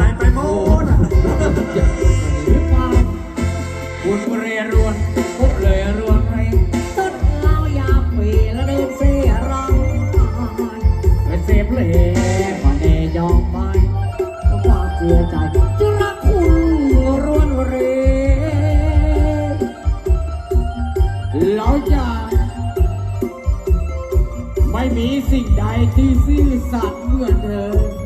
ลายไปหมดอะหรือเปล่าคุณเรียรวนพบเลยรวนไรต้ดเล่ายาปีแล้วเดินเสียร้องไปเสพเลยมาแน่ยอมไปก็ควากเสียใจจะรักคุณรวนเรแล้าจะไม่มีสิ่งใดที่ซื่อสัตย์เหมือนเธอ